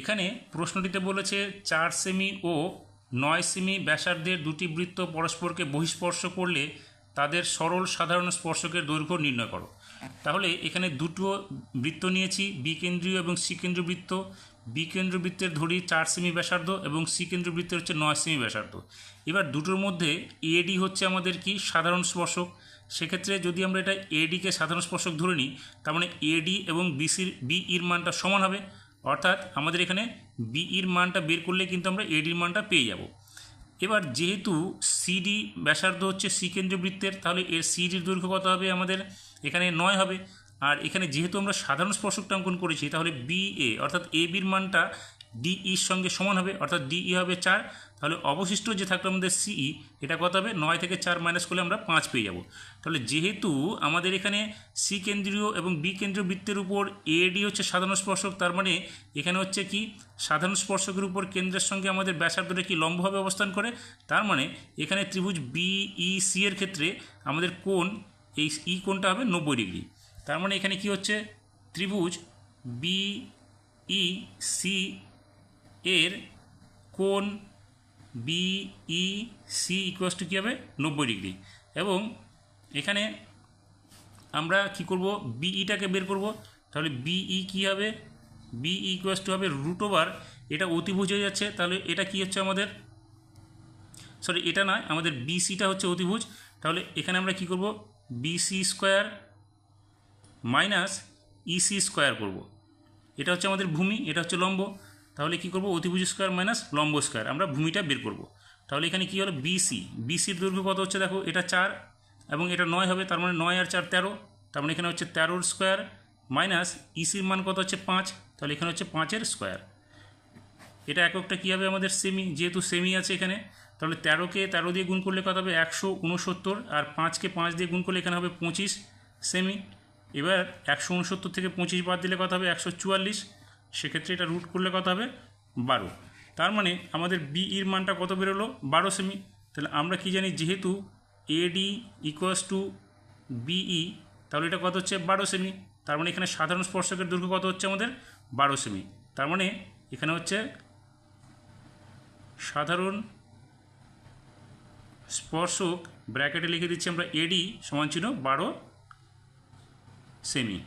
এখানে প্রশ্নটিতে বলেছে, চার সেমি ও নয় সেমি ব্যাসার্ধের দুটি বৃত্ত পরস্পরকে বহিস্পর্শ করলে তাদের সরল সাধারণ স্পর্শকের দৈর্ঘ্য নির্ণয় করো। তাহলে এখানে দুটো বৃত্ত নিয়েছি বিকেন্দ্রীয় এবং সিকেন্দ্রীয় বৃত্ত। বিকেন্দ্র বৃত্তের ধরি চার সেমি ব্যাসার্ধ এবং সিকেন্দ্র বৃত্তের হচ্ছে নয় সেমি ব্যাসার্ধ। এবার দুটোর মধ্যে এডি হচ্ছে আমাদের কি? সাধারণ স্পর্শক। সেক্ষেত্রে যদি আমরা এটা এডিকে সাধারণ স্পর্শক ধরে নিই, তার মানে এডি এবং বিসির বিইর মানটা সমান হবে। অর্থাৎ আমাদের এখানে বিইর মানটা বের করলে কিন্তু আমরা এডির মানটা পেয়ে যাব। এবার যেহেতু সিডি ব্যাসার্ধ হচ্ছে সি কেন্দ্রীয় বৃত্তের, তাহলে এর সিডির দৈর্ঘ্য কত হবে আমাদের? এখানে নয় হবে। আর এখানে যেহেতু আমরা সাধারণ স্পর্শকটা অঙ্কন করেছি, তাহলে বি এ অর্থাৎ এ বির মানটা ডিইর সঙ্গে সমান হবে, অর্থাৎ ডিই হবে চার, তাহলে অবশিষ্ট যে থাকল আমাদের সিই এটা কত হবে? নয় থেকে চার মাইনাস করলে আমরা পাঁচ পেয়ে যাব। তাহলে যেহেতু আমাদের এখানে সি কেন্দ্রীয় এবং বি কেন্দ্রীয় বৃত্তের উপর এডি হচ্ছে সাধারণ স্পর্শক, তার মানে এখানে হচ্ছে কি? সাধারণ স্পর্শকের উপর কেন্দ্রের সঙ্গে আমাদের ব্যাসার্ধটা কি লম্বভাবে অবস্থান করে? তার মানে এখানে ত্রিভুজ বিইসি এর ক্ষেত্রে আমাদের কোণ, এই ই কোণটা হবে নব্বই ডিগ্রি। তার মানে এখানে কি হচ্ছে? ত্রিভুজ বিই সি এর কোণ B E C equals to কী হবে? নব্বই ডিগ্রি। এবং এখানে আমরা কি করব? বিইটাকে বের করব। তাহলে বিই কী হবে? বিই ইকুয়াস টু হবে রুট ওভার এটা অতিভুজ হয়ে যাচ্ছে। তাহলে এটা কি হচ্ছে আমাদের? সরি এটা নয়, আমাদের বিসিটা হচ্ছে অতিভুজ। তাহলে এখানে আমরা কি করব? BC square minus EC square করব। এটা হচ্ছে আমাদের ভূমি, এটা হচ্ছে লম্ব। তাহলে কি করব? অতিভুজ স্কোয়ার মাইনাস লম্ব স্কোয়ার আমরা ভূমিটা বের করব। তাহলে এখানে কি হলো? বিসি বিসির দৈর্ঘ্য কত হচ্ছে দেখো? এটা চার এবং এটা নয় হবে, তার মানে নয় আর চার তেরো। তার মানে এখানে হচ্ছে তেরোর স্কোয়ার মাইনাস ইসির মান কত হচ্ছে? পাঁচ। তাহলে এখানে হচ্ছে পাঁচের স্কোয়ার এটা এককটা কী হবে আমাদের সেমি যেহেতু সেমি আছে এখানে, তাহলে তেরোকে তেরো দিয়ে গুণ করলে কত হবে? একশো উনসত্তর। আর পাঁচকে পাঁচ দিয়ে গুণ করলে এখানে হবে পঁচিশ সেমি এবার একশো উনসত্তর থেকে পঁচিশ বাদ দিলে কত হবে? একশো চুয়াল্লিশ। সেক্ষেত্রে এটা রুট করলে কত হবে? বারো। তার মানে আমাদের বি ইর মানটা কত বেরোলো? বারো সেমি তাহলে আমরা কি জানি? যেহেতু এডি ইকুয়াস টু বিই তাহলে এটা কত হচ্ছে? বারো সেমি তার মানে এখানে সাধারণ স্পর্শকের দৈর্ঘ্য কত হচ্ছে আমাদের? বারো সেমি তার মানে এখানে হচ্ছে সাধারণ স্পর্শক ব্র্যাকেটে লিখে দিচ্ছি আমরা এডি সমান ছিল বারো সেমি